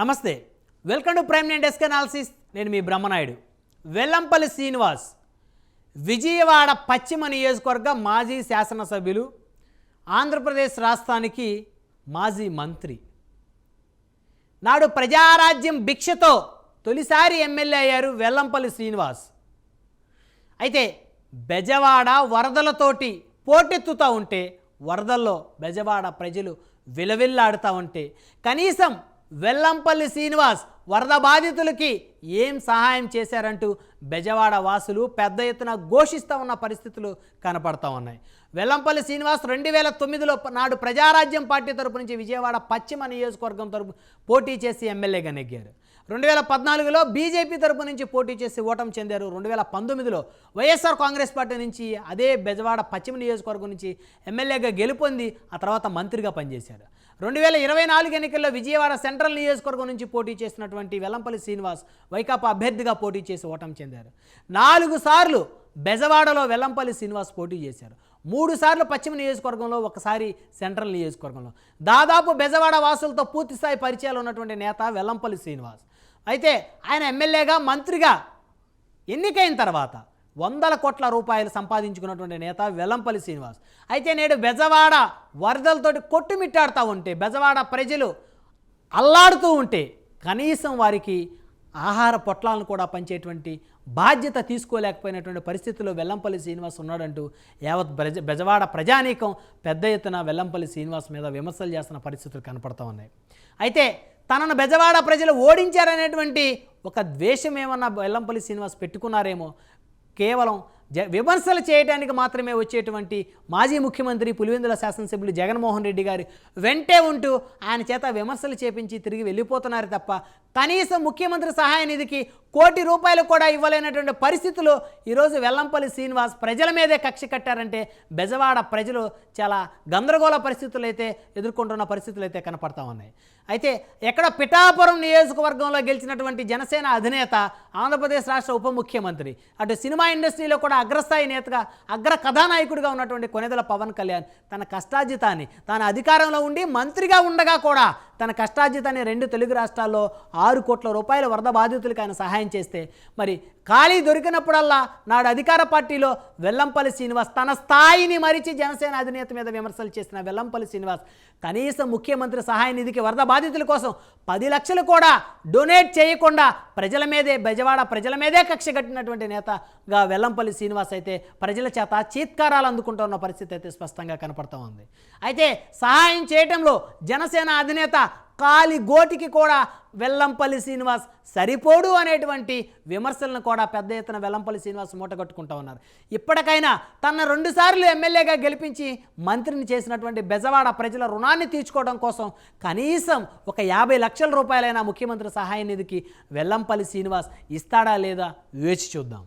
నమస్తే. Welcome to Prime nine desk analysis నేను మీ బ్రహ్మనాయుడు. వెల్లంపల్లి శ్రీనివాస్ విజయవాడ పశ్చిమ నియోజకవర్గ మాజీ శాసనసభ్యులు ఆంధ్రప్రదేశ్ రాష్ట్రానికి మాజీ మంత్రి. నాడు ప్రజారాజ్యం భిక్షతో తొలిసారి ఎమ్మెల్యే అయ్యారు వెల్లంపల్లి శ్రీనివాస్. అయితే బెజవాడ వరదలతోటి పోటెత్తుతూ ఉంటే వరదల్లో బెజవాడ ప్రజలు విలవిల్లాడుతూ ఉంటే కనీసం వెల్లంపల్లి శ్రీనివాస్ వరద బాధితులకి ఏం సహాయం చేశారంటూ బెజవాడ వాసులు పెద్ద ఎత్తున ఘోషిస్తూ ఉన్న పరిస్థితులు కనపడతా ఉన్నాయి. వెల్లంపల్లి శ్రీనివాస్ రెండు వేల తొమ్మిదిలో నాడు ప్రజారాజ్యం పార్టీ తరపు నుంచి విజయవాడ పశ్చిమ నియోజకవర్గం తరపు పోటీ చేసి ఎమ్మెల్యేగా నెగ్గారు. రెండు వేల పద్నాలుగులో బీజేపీ తరపు నుంచి పోటీ చేసి ఓటం చెందారు. రెండు వేల పంతొమ్మిదిలో వైఎస్ఆర్ కాంగ్రెస్ పార్టీ నుంచి అదే బెజవాడ పశ్చిమ నియోజకవర్గం నుంచి ఎమ్మెల్యేగా గెలుపొంది ఆ తర్వాత మంత్రిగా పనిచేశారు. రెండు వేల ఇరవై నాలుగు ఎన్నికల్లో విజయవాడ సెంట్రల్ నియోజకవర్గం నుంచి పోటీ ఉన్నటువంటి వెల్లంపల్లి శ్రీనివాస్ వైకాపా అభ్యర్థిగా పోటీ చేసి ఓటమి చెందారు. నాలుగు సార్లు బెజవాడలో వెల్లంపల్లి శ్రీనివాస్ పోటీ చేశారు. మూడు సార్లు పశ్చిమ నియోజకవర్గంలో ఒకసారి సెంట్రల్ నియోజకవర్గంలో. దాదాపు బెజవాడ వాసులతో పూర్తిస్థాయి పరిచయాలు ఉన్నటువంటి నేత వెల్లంపల్లి శ్రీనివాస్. అయితే ఆయన ఎమ్మెల్యేగా మంత్రిగా ఎన్నికైన తర్వాత వందల కోట్ల రూపాయలు సంపాదించుకున్నటువంటి నేత వెల్లంపల్లి శ్రీనివాస్. అయితే నేడు బెజవాడ వరదలతోటి కొట్టుమిట్టాడుతూ ఉంటే బెజవాడ ప్రజలు అల్లాడుతూ ఉంటే కనీసం వారికి ఆహార పొట్లాలను కూడా పంచేటువంటి బాధ్యత తీసుకోలేకపోయినటువంటి పరిస్థితుల్లో వెల్లంపల్లి శ్రీనివాస్ ఉన్నాడంటూ యావత్ బెజ బెజవాడ ప్రజానీకం పెద్ద ఎత్తున వెల్లంపల్లి శ్రీనివాస్ మీద విమర్శలు చేస్తున్న పరిస్థితులు కనపడతా ఉన్నాయి. అయితే తనను బెజవాడ ప్రజలు ఓడించారనేటువంటి ఒక ద్వేషం ఏమన్నా వెల్లంపల్లి శ్రీనివాస్ పెట్టుకున్నారేమో కేవలం విమర్శలు చేయడానికి మాత్రమే వచ్చేటువంటి మాజీ ముఖ్యమంత్రి పులివెందుల శాసనసభ్యులు జగన్మోహన్ రెడ్డి గారు వెంటే ఉంటూ ఆయన చేత విమర్శలు చేపించి తిరిగి వెళ్ళిపోతున్నారు తప్ప కనీసం ముఖ్యమంత్రి సహాయ నిధికి కోటి రూపాయలు కూడా ఇవ్వలేనటువంటి పరిస్థితులు ఈరోజు వెల్లంపల్లి శ్రీనివాస్ ప్రజల మీదే కక్ష కట్టారంటే బెజవాడ ప్రజలు చాలా గందరగోళ పరిస్థితులు అయితే ఎదుర్కొంటున్న పరిస్థితులు అయితే కనపడతా ఉన్నాయి. అయితే ఎక్కడ పిఠాపురం నియోజకవర్గంలో గెలిచినటువంటి జనసేన అధినేత ఆంధ్రప్రదేశ్ రాష్ట్ర ఉప ముఖ్యమంత్రి అటు సినిమా ఇండస్ట్రీలో కూడా అగ్రస్థాయి నేతగా అగ్ర కథానాయకుడిగా ఉన్నటువంటి కొనెదల పవన్ కళ్యాణ్ తన కష్టార్జితాన్ని తాను అధికారంలో ఉండి మంత్రిగా ఉండగా కూడా తన కష్టార్జితాన్ని రెండు తెలుగు రాష్ట్రాల్లో ఆరు కోట్ల రూపాయల వరద బాధితులకు ఆయన సహాయం చేస్తే మరి ఖాళీ దొరికినప్పుడల్లా నాడు అధికార పార్టీలో వెల్లంపల్లి శ్రీనివాస్ తన స్థాయిని మరిచి జనసేన అధినేత మీద విమర్శలు చేసిన వెల్లంపల్లి శ్రీనివాస్ కనీసం ముఖ్యమంత్రి సహాయ నిధికి వరద బాధితుల కోసం పది లక్షలు కూడా డొనేట్ చేయకుండా ప్రజల మీదే బెజవాడ ప్రజల మీదే కక్ష కట్టినటువంటి నేతగా వెల్లంపల్లి శ్రీనివాస్ అయితే ప్రజల చేత చీత్కారాలు అందుకుంటున్న పరిస్థితి అయితే స్పష్టంగా కనపడుతూ ఉంది. అయితే సహాయం చేయటంలో జనసేన అధినేత కాలి గోటికి కూడా వెల్లంపల్లి శ్రీనివాస్ సరిపోడు అనేటువంటి విమర్శలను కూడా పెద్ద ఎత్తున వెల్లంపల్లి శ్రీనివాస్ మూటగట్టుకుంటా ఉన్నారు. ఇప్పటికైనా తన రెండుసార్లు ఎమ్మెల్యేగా గెలిపించి మంత్రిని చేసినటువంటి బెజవాడ ప్రజల రుణాన్ని తీర్చుకోవడం కోసం కనీసం ఒక యాభై లక్షల రూపాయలైన ముఖ్యమంత్రి సహాయ నిధికి వెల్లంపల్లి శ్రీనివాస్ ఇస్తాడా లేదా వేచి చూద్దాం.